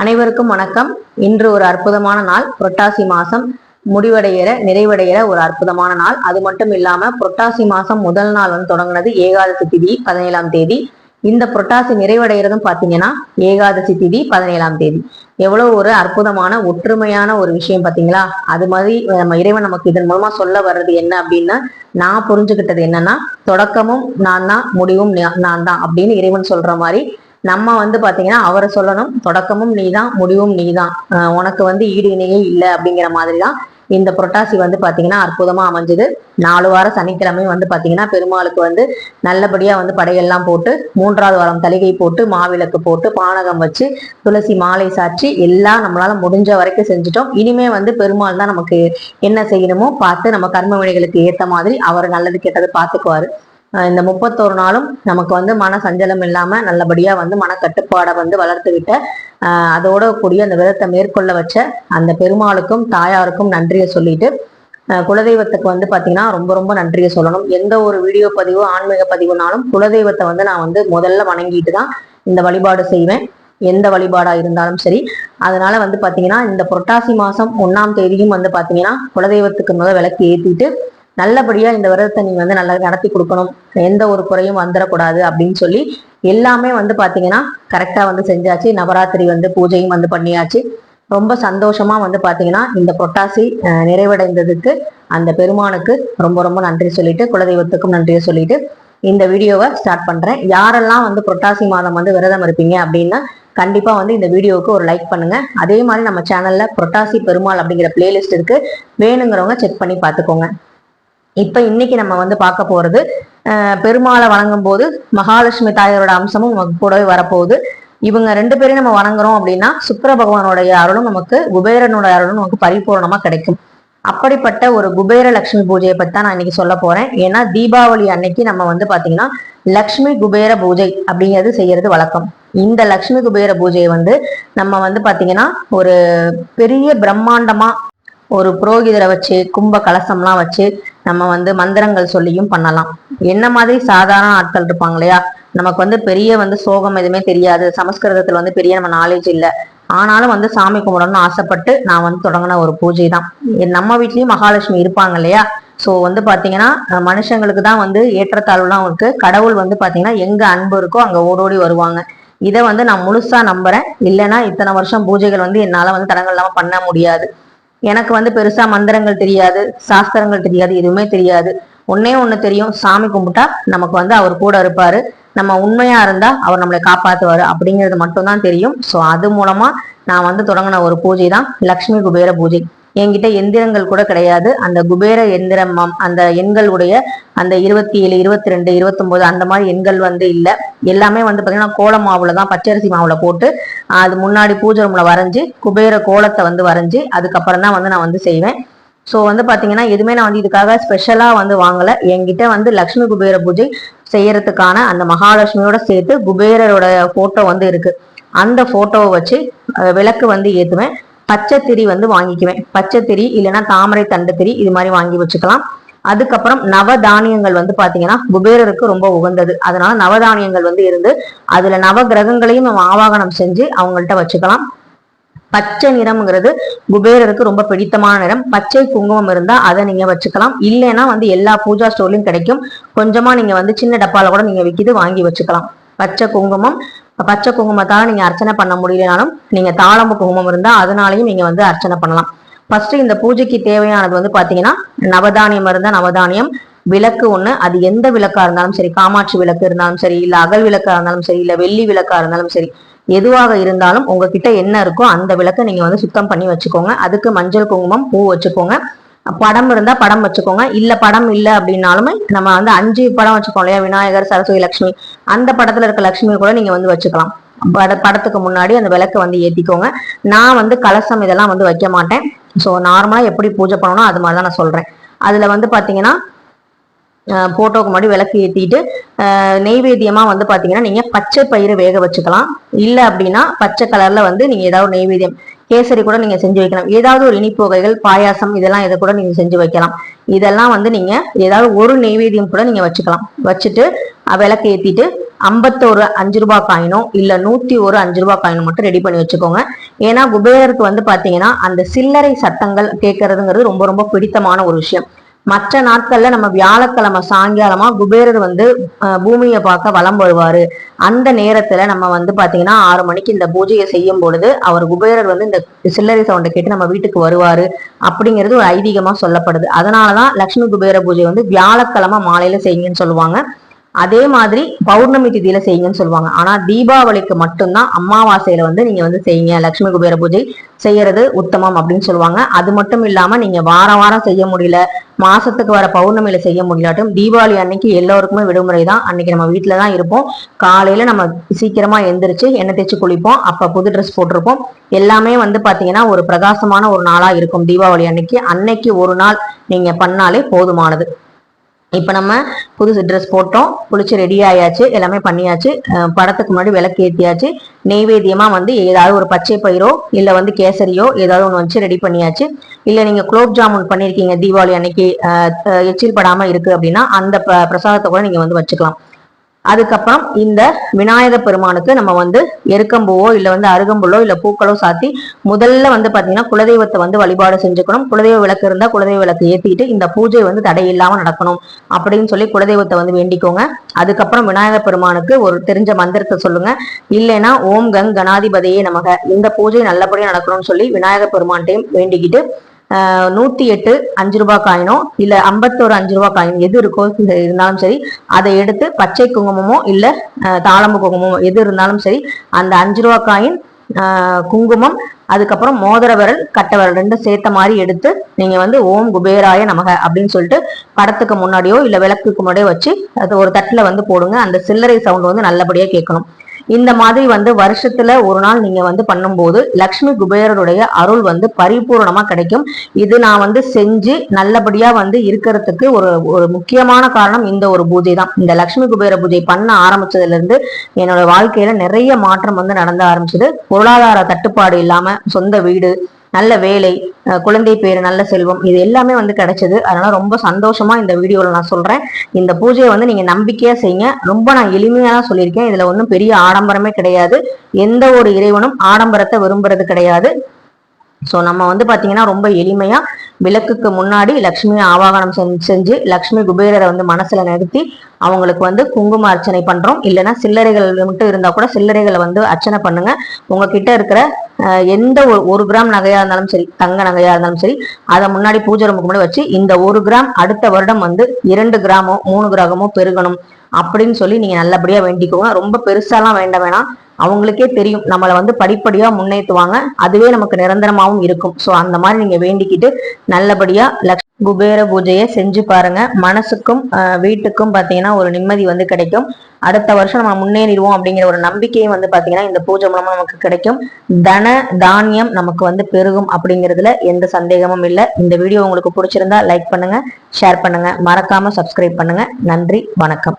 அனைவருக்கும் வணக்கம். இன்று ஒரு அற்புதமான நாள். புரட்டாசி மாசம் முடிவடைகிற நிறைவடைகிற ஒரு அற்புதமான நாள். அது மட்டும் இல்லாம புரட்டாசி மாசம் முதல் நாள் வந்து தொடங்கினது ஏகாதசி திதி பதினேழாம் தேதி. இந்த புரட்டாசி நிறைவடைகிறதும் பாத்தீங்கன்னா ஏகாதசி திதி பதினேழாம் தேதி. எவ்வளவு ஒரு அற்புதமான ஒற்றுமையான ஒரு விஷயம் பாத்தீங்களா? அது மாதிரி நம்ம இறைவன் நமக்கு இதன் மூலமா சொல்ல வர்றது என்ன அப்படின்னா நான் புரிஞ்சுக்கிட்டது என்னன்னா தொடக்கமும் நான் தான் முடிவும் நான் தான் அப்படின்னு இறைவன் சொல்ற மாதிரி நம்ம வந்து பாத்தீங்கன்னா அவரை சொல்லணும். தொடக்கமும் நீதான் முடிவும் நீதான். தான் உனக்கு வந்து ஈடு இணையே இல்லை அப்படிங்கிற மாதிரி தான் இந்த புரட்டாசி வந்து பாத்தீங்கன்னா அற்புதமா அமைஞ்சது. நாலு வாரம் சனிக்கிழமை வந்து பாத்தீங்கன்னா பெருமாளுக்கு வந்து நல்லபடியா வந்து படையெல்லாம் போட்டு மூன்றாவது வாரம் தலிகை போட்டு மாவிளக்கு போட்டு பானகம் வச்சு துளசி மாலை சாற்றி எல்லாம் நம்மளால முடிஞ்ச வரைக்கும் செஞ்சுட்டோம். இனிமே வந்து பெருமாள் தான் நமக்கு என்ன செய்யணுமோ பார்த்து நம்ம கர்ம வினைகளுக்கு ஏத்த மாதிரி அவர் நல்லது கெட்டது பார்த்துக்குவாரு. இந்த முப்பத்தோரு நாளும் நமக்கு வந்து மன சஞ்சலம் இல்லாம நல்லபடியா வந்து மன கட்டுப்பாடை வந்து வளர்த்து விட்ட அதோட கூடிய அந்த விரதத்தை மேற்கொள்ள வச்ச அந்த பெருமாளுக்கும் தாயாருக்கும் நன்றியை சொல்லிட்டு குலதெய்வத்துக்கு வந்து பார்த்தீங்கன்னா ரொம்ப ரொம்ப நன்றியை சொல்லணும். எந்த ஒரு வீடியோ பதிவு ஆன்மீக பதிவுனாலும் குலதெய்வத்தை வந்து நான் வந்து முதல்ல வணங்கிட்டு தான் இந்த வழிபாடு செய்வேன். எந்த வழிபாடா இருந்தாலும் சரி. அதனால வந்து பாத்தீங்கன்னா இந்த புரட்டாசி மாசம் ஒன்னாம் தேதியும் வந்து பாத்தீங்கன்னா குலதெய்வத்துக்கு முதல் விளக்கு ஏத்திட்டு நல்லபடியா இந்த விரதத்தை நீங்க வந்து நல்லா நடத்தி கொடுக்கணும். எந்த ஒரு குறையும் வந்துடக்கூடாது அப்படின்னு சொல்லி எல்லாமே வந்து பாத்தீங்கன்னா கரெக்டா வந்து செஞ்சாச்சு. நவராத்திரி வந்து பூஜையும் வந்து பண்ணியாச்சு. ரொம்ப சந்தோஷமா வந்து பாத்தீங்கன்னா இந்த புரட்டாசி நிறைவடைந்ததுக்கு அந்த பெருமானுக்கு ரொம்ப ரொம்ப நன்றி சொல்லிட்டு குலதெய்வத்துக்கும் நன்றியை சொல்லிட்டு இந்த வீடியோவை ஸ்டார்ட் பண்றேன். யாரெல்லாம் வந்து புரட்டாசி மாதம் வந்து விரதம் இருப்பீங்க அப்படின்னா கண்டிப்பா வந்து இந்த வீடியோவுக்கு ஒரு லைக் பண்ணுங்க. அதே மாதிரி நம்ம சேனல்ல புரட்டாசி பெருமாள் அப்படிங்கிற பிளேலிஸ்ட் இருக்கு. வேணுங்கிறவங்க செக் பண்ணி பார்த்துக்கோங்க. இப்ப இன்னைக்கு நம்ம வந்து பார்க்க போறது பெருமாளை வணங்கும் போது மகாலட்சுமி தாயாரோட அம்சமும் நமக்கு கூடவே வரப்போகுது. இவங்க ரெண்டு பேரையும் நம்ம வணங்குறோம் அப்படின்னா சுக்கர பகவானுடைய அருளும் நமக்கு குபேரனுடைய அருளும் நமக்கு பரிபூர்ணமா கிடைக்கும். அப்படிப்பட்ட ஒரு குபேர லட்சுமி பூஜையை பத்தி தான் நான் இன்னைக்கு சொல்ல போறேன். ஏன்னா தீபாவளி அன்னைக்கு நம்ம வந்து பாத்தீங்கன்னா லக்ஷ்மி குபேர பூஜை அப்படிங்கிறது செய்யறது வழக்கம். இந்த லக்ஷ்மி குபேர பூஜையை வந்து நம்ம வந்து பாத்தீங்கன்னா ஒரு பெரிய பிரம்மாண்டமா ஒரு புரோகிதரை வச்சு கும்ப கலசம்லாம் வச்சு நம்ம வந்து மந்திரங்கள் சொல்லியும் பண்ணலாம். என்ன மாதிரி சாதாரண ஆட்கள் இருப்பாங்க இல்லையா? நமக்கு வந்து பெரிய வந்து சோகம் எதுவுமே தெரியாது. சமஸ்கிருதத்துல வந்து பெரிய நம்ம நாலேஜ் இல்லை. ஆனாலும் வந்து சாமி கும்பிடணும்னு ஆசைப்பட்டு நான் வந்து தொடங்கின ஒரு பூஜை தான் என் நம்ம வீட்லயும் மகாலட்சுமி இருப்பாங்க இல்லையா? ஸோ வந்து பாத்தீங்கன்னா மனுஷங்களுக்கு தான் வந்து ஏற்றத்தாழ்வுலாம் இருக்கு கடவுள் வந்து பாத்தீங்கன்னா எங்க அன்பு இருக்கோ அங்க ஓடோடி வருவாங்க. இதை வந்து நான் முழுசா நம்புறேன். இல்லைன்னா இத்தனை வருஷம் பூஜைகள் வந்து என்னால வந்து தடங்கள் இல்லாம பண்ண முடியாது. எனக்கு வந்து பெருசா மந்திரங்கள் தெரியாது சாஸ்திரங்கள் தெரியாது எதுவுமே தெரியாது. ஒன்னே ஒண்ணு தெரியும். சாமி கும்பிட்டா நமக்கு வந்து அவர் கூட இருப்பாரு. நம்ம உண்மையா இருந்தா அவர் நம்மளை காப்பாத்துவாரு. அப்படிங்கிறது மட்டும்தான் தெரியும். ஸோ அது மூலமா நான் வந்து தொடங்கின ஒரு பூஜை தான் லக்ஷ்மி குபேர பூஜை. என்கிட்ட எந்திரங்கள் கூட கிடையாது. அந்த குபேர எந்திரம் மம்- அந்த எண்களுடைய அந்த இருபத்தி ஏழு இருபத்தி ரெண்டு இருபத்தொம்போது அந்த மாதிரி எண்கள் வந்து இல்லை. எல்லாமே வந்து பார்த்தீங்கன்னா கோல மாவுல தான் பச்சரிசி மாவுல போட்டு அது முன்னாடி பூஜை ரூம்ல வரைஞ்சி குபேர கோலத்தை வந்து வரைஞ்சி அதுக்கப்புறம் தான் வந்து நான் வந்து செய்வேன். ஸோ வந்து பார்த்தீங்கன்னா எதுவுமே நான் வந்து இதுக்காக ஸ்பெஷலாக வந்து வாங்கலை. என்கிட்ட வந்து லக்ஷ்மி குபேர பூஜை செய்யறதுக்கான அந்த மகாலட்சுமியோட சேர்த்து குபேரரோட ஃபோட்டோ வந்து இருக்கு. அந்த ஃபோட்டோவை வச்சு விளக்கு வந்து ஏற்றுவேன் பச்சைத்திரி வந்து வாங்கிக்குவேன். பச்சைத்திரி இல்லைன்னா தாமரை தண்டுத்திரி இது மாதிரி வாங்கி வச்சுக்கலாம். அதுக்கப்புறம் நவதானியங்கள் வந்து பாத்தீங்கன்னா குபேரருக்கு ரொம்ப உகந்தது. அதனால நவதானியங்கள் வந்து இருந்து அதுல நவ கிரகங்களையும் நம்ம ஆவாகனம் செஞ்சு அவங்கள்ட்ட வச்சுக்கலாம். பச்சை நிறம்ங்கிறது குபேரருக்கு ரொம்ப பிடித்தமான நிறம். பச்சை குங்குமம் இருந்தா அதை நீங்க வச்சுக்கலாம். இல்லைன்னா வந்து எல்லா பூஜா ஸ்டோர்லயும் கிடைக்கும். கொஞ்சமா நீங்க வந்து சின்ன டப்பால கூட நீங்க விற்கிது வாங்கி வச்சுக்கலாம். பச்சை குங்குமம். பச்சை குங்குமத்தால் நீங்கள் அர்ச்சனை பண்ண முடியலனாலும் நீங்கள் தாளம்பு குங்குமம் இருந்தால் அதனாலையும் நீங்கள் வந்து அர்ச்சனை பண்ணலாம். ஃபர்ஸ்ட் இந்த பூஜைக்கு தேவையானது வந்து பார்த்தீங்கன்னா நவதானியம் இருந்தால் நவதானியம் விளக்கு ஒன்று அது எந்த விளக்கா இருந்தாலும் சரி காமாட்சி விளக்கு இருந்தாலும் சரி இல்லை அகல் விளக்கா இருந்தாலும் சரி இல்லை வெள்ளி விளக்கா இருந்தாலும் சரி எதுவாக இருந்தாலும் உங்ககிட்ட என்ன இருக்கோ அந்த விளக்கை நீங்கள் வந்து சுத்தம் பண்ணி வச்சுக்கோங்க. அதுக்கு மஞ்சள் குங்குமம் பூ வச்சுக்கோங்க. படம் இருந்தா படம் வச்சுக்கோங்க. இல்ல படம் இல்ல அப்படின்னாலுமே நம்ம வந்து அஞ்சு படம் வச்சுக்கோம் இல்லையா? விநாயகர் சரஸ்வதி லட்சுமி அந்த படத்துல இருக்க லட்சுமி கூட நீங்க வந்து வச்சுக்கலாம். பட படத்துக்கு முன்னாடி அந்த விளக்கை வந்து ஏத்திக்கோங்க. நான் வந்து கலசம் இதெல்லாம் வந்து வைக்க மாட்டேன். ஸோ நார்மலா எப்படி பூஜை பண்ணணும் அது மாதிரி தான் நான் சொல்றேன். அதுல வந்து பாத்தீங்கன்னா அஹ் போட்டோக்கு முன்னாடி விளக்கு ஏத்திட்டு நெய்வேத்தியமாக வந்து பாத்தீங்கன்னா நீங்க பச்சை பயிறு வேக வச்சுக்கலாம். இல்ல அப்படின்னா பச்சை கலர்ல வந்து நீங்க ஏதாவது நெய்வேத்தியம். கேசரி கூட நீங்க செஞ்சு வைக்கலாம். ஏதாவது ஒரு இனிப்பு வகைகள் பாயாசம் இதெல்லாம் இதை கூட நீங்க செஞ்சு வைக்கலாம். இதெல்லாம் வந்து நீங்க ஏதாவது ஒரு நெய்வேத்தியம் கூட நீங்க வச்சுக்கலாம். வச்சுட்டு விளக்கு ஏத்திட்டு ஐம்பத்தோரு அஞ்சு ரூபாய் காயினோ இல்ல நூத்தி ஒரு அஞ்சு ரூபாய் காயினோ மட்டும் ரெடி பண்ணி வச்சுக்கோங்க. ஏன்னா குபேரருக்கு வந்து பாத்தீங்கன்னா அந்த சில்லறை சட்டங்கள் கேட்கறதுங்கிறது ரொம்ப ரொம்ப பிடித்தமான ஒரு விஷயம். மற்ற நாட்கள்ல நம்ம வியாழக்கிழமை சாயங்காலமா குபேரர் வந்து பூமியை பார்க்க வலம் வருவாரு. அந்த நேரத்துல நம்ம வந்து பாத்தீங்கன்னா ஆறு மணிக்கு இந்த பூஜையை செய்யும் பொழுது அவர் குபேரர் வந்து இந்த சில்லறை சவுண்டை கேட்டு நம்ம வீட்டுக்கு வருவாரு அப்படிங்கிறது ஒரு ஐதீகமா சொல்லப்படுது. அதனாலதான் லட்சுமி குபேர பூஜை வந்து வியாழக்கிழமை மாலையில செய்யுங்கன்னு சொல்லுவாங்க. அதே மாதிரி பௌர்ணமி திதியில செய்யுங்கன்னு சொல்லுவாங்க. ஆனா தீபாவளிக்கு மட்டும்தான் அமாவாசையில வந்து நீங்க வந்து செய்யுங்க. லட்சுமி குபேர பூஜை செய்யறது உத்தமம் அப்படின்னு சொல்லுவாங்க. அது மட்டும் இல்லாம நீங்க வாரம் வாரம் செய்ய முடியல மாசத்துக்கு வர பௌர்ணமியில செய்ய முடியலாட்டும் தீபாவளி அன்னைக்கு எல்லோருக்குமே விடுமுறை தான் அன்னைக்கு நம்ம வீட்டுல தான் இருப்போம். காலையில நம்ம சீக்கிரமா எந்திரிச்சு எண்ணெய் தேய்ச்சி குளிப்போம். அப்ப புது ட்ரெஸ் போட்டிருப்போம். எல்லாமே வந்து பாத்தீங்கன்னா ஒரு பிரகாசமான ஒரு நாளா இருக்கும் தீபாவளி அன்னைக்கு. அன்னைக்கு ஒரு நாள் நீங்க பண்ணாலே போதுமானது. இப்போ நம்ம புதுசு ட்ரெஸ் போட்டோம் குளிச்சு ரெடி ஆயாச்சு எல்லாமே பண்ணியாச்சு. படத்துக்கு முன்னாடி விளக்கு ஏற்றியாச்சு நெய்வேத்தியமா வந்து ஏதாவது ஒரு பச்சை பயிரோ இல்லை வந்து கேசரியோ ஏதாவது ஒன்று வச்சு ரெடி பண்ணியாச்சு. இல்லை நீங்கள் குலோப் ஜாமுன் பண்ணியிருக்கீங்க தீபாவளி அன்னைக்கு எச்சில் படாமல் இருக்கு அப்படின்னா அந்த ப- பிரசாதத்தை கூட நீங்கள் வந்து வச்சுக்கலாம். அதுக்கப்புறம் இந்த விநாயக பெருமானுக்கு நம்ம வந்து எருக்கம்பூவோ இல்ல வந்து அருகம்புல்லோ இல்ல பூக்களோ சாத்தி முதல்ல வந்து பாத்தீங்கன்னா குலதெய்வத்தை வந்து வழிபாடு செஞ்சுக்கணும். குலதெய்வ விளக்கு இருந்தா குலதெய்வ விளக்கு ஏத்திட்டு இந்த பூஜை வந்து தடை இல்லாம நடக்கணும் அப்படின்னு சொல்லி குலதெய்வத்தை வந்து வேண்டிக்கோங்க. அதுக்கப்புறம் விநாயக பெருமானுக்கு ஒரு தெரிஞ்ச மந்திரத்தை சொல்லுங்க. இல்லைன்னா ஓம் கங் கணாதிபதியே நமக. இந்த பூஜை நல்லபடியா நடக்கணும்னு சொல்லி விநாயக பெருமான்ட்டையும் வேண்டிக்கிட்டு நூத்தி எட்டு அஞ்சு ரூபாய் காயினோ இல்ல ஐம்பத்தோரு அஞ்சு ரூபாய் காயின் எது இருக்கோ இருந்தாலும் சரி அதை எடுத்து பச்சை குங்குமமோ இல்ல தாளம்பு குங்குமமோ எது இருந்தாலும் சரி அந்த அஞ்சு ரூபாய் காயின் குங்குமம் அதுக்கப்புறம் மோதிர விரல் கட்டை விரல் ரெண்டும் சேர்த்த மாதிரி எடுத்து நீங்க வந்து ஓம் குபேராய நமக அப்படின்னு சொல்லிட்டு படத்துக்கு முன்னாடியோ இல்ல விளக்குக்கு முன்னாடியோ வச்சு அது ஒரு தட்டுல வந்து போடுங்க. அந்த சில்லறை சவுண்ட் வந்து நல்லபடியா கேட்கணும். இந்த மாதிரி வந்து வருஷத்துல ஒரு நாள் நீங்க வந்து பண்ணும்போது லக்ஷ்மி குபேரருடைய அருள் வந்து பரிபூர்ணமா கிடைக்கும். இது நான் வந்து செஞ்சு நல்லபடியா வந்து இருக்கிறதுக்கு ஒரு ஒரு முக்கியமான காரணம் இந்த ஒரு பூஜை தான் இந்த லக்ஷ்மி குபேர பூஜை பண்ண ஆரம்பிச்சதுல இருந்து என்னோட வாழ்க்கையில நிறைய மாற்றம் வந்து நடந்த ஆரம்பிச்சது. பொருளாதார தட்டுப்பாடு இல்லாம சொந்த வீடு நல்ல வேலை குழந்தை பேர் நல்ல செல்வம் இது எல்லாமே வந்து கிடைச்சது. அதனால ரொம்ப சந்தோஷமா இந்த வீடியோல நான் சொல்றேன். இந்த பூஜையை வந்து நீங்க நம்பிக்கையா செய்யுங்க. ரொம்ப நான் எளிமையா தான் சொல்லியிருக்கேன். இதுல ஒன்றும் பெரிய ஆடம்பரமே கிடையாது. எந்த ஒரு இறைவனும் ஆடம்பரத்தை விரும்புறது கிடையாது. ஸோ நம்ம வந்து பார்த்தீங்கன்னா ரொம்ப எளிமையா விளக்குக்கு முன்னாடி லக்ஷ்மியை ஆவாகனம் செஞ்சு- செஞ்சு லக்ஷ்மி குபேரரை வந்து மனசில் நிறுத்தி அவங்களுக்கு வந்து குங்கும அர்ச்சனை பண்றோம். இல்லைன்னா சில்லறைகள் மட்டும் இருந்தா கூட சில்லறைகளை வந்து அர்ச்சனை பண்ணுங்க. உங்ககிட்ட இருக்கிற எந்த ஒரு ஒரு கிராம் நகையா இருந்தாலும் சரி தங்க நகையா இருந்தாலும் சரி அதை முன்னாடி பூஜை ரூமுக்கு முன்னாடி வச்சு இந்த ஒரு கிராம் அடுத்த வருடம் வந்து இரண்டு கிராமோ மூணு கிராமோ பெருகணும் அப்படின்னு சொல்லி நீங்க நல்லபடியா வேண்டிக்கோங்க. ரொம்ப பெருசாலாம் வேண்ட வேணாம். அவங்களுக்கே தெரியும். நம்மளை வந்து படிப்படியா முன்னேற்றுவாங்க அதுவே நமக்கு நிரந்தரமாகவும் இருக்கும். ஸோ அந்த மாதிரி நீங்க வேண்டிக்கிட்டு நல்லபடியா லக்ஷ் குபேர பூஜையை செஞ்சு பாருங்க. மனசுக்கும் வீட்டுக்கும் பார்த்தீங்கன்னா ஒரு நிம்மதி வந்து கிடைக்கும். அடுத்த வருஷம் நம்ம முன்னேறிடுவோம் அப்படிங்கிற ஒரு நம்பிக்கையும் வந்து பார்த்தீங்கன்னா இந்த பூஜை மூலமாக நமக்கு கிடைக்கும். தன தானியம் நமக்கு வந்து பெருகும் அப்படிங்கிறதுல எந்த சந்தேகமும் இல்லை. இந்த வீடியோ உங்களுக்கு பிடிச்சிருந்தா லைக் பண்ணுங்க ஷேர் பண்ணுங்க. மறக்காம சப்ஸ்கிரைப் பண்ணுங்க. நன்றி வணக்கம்.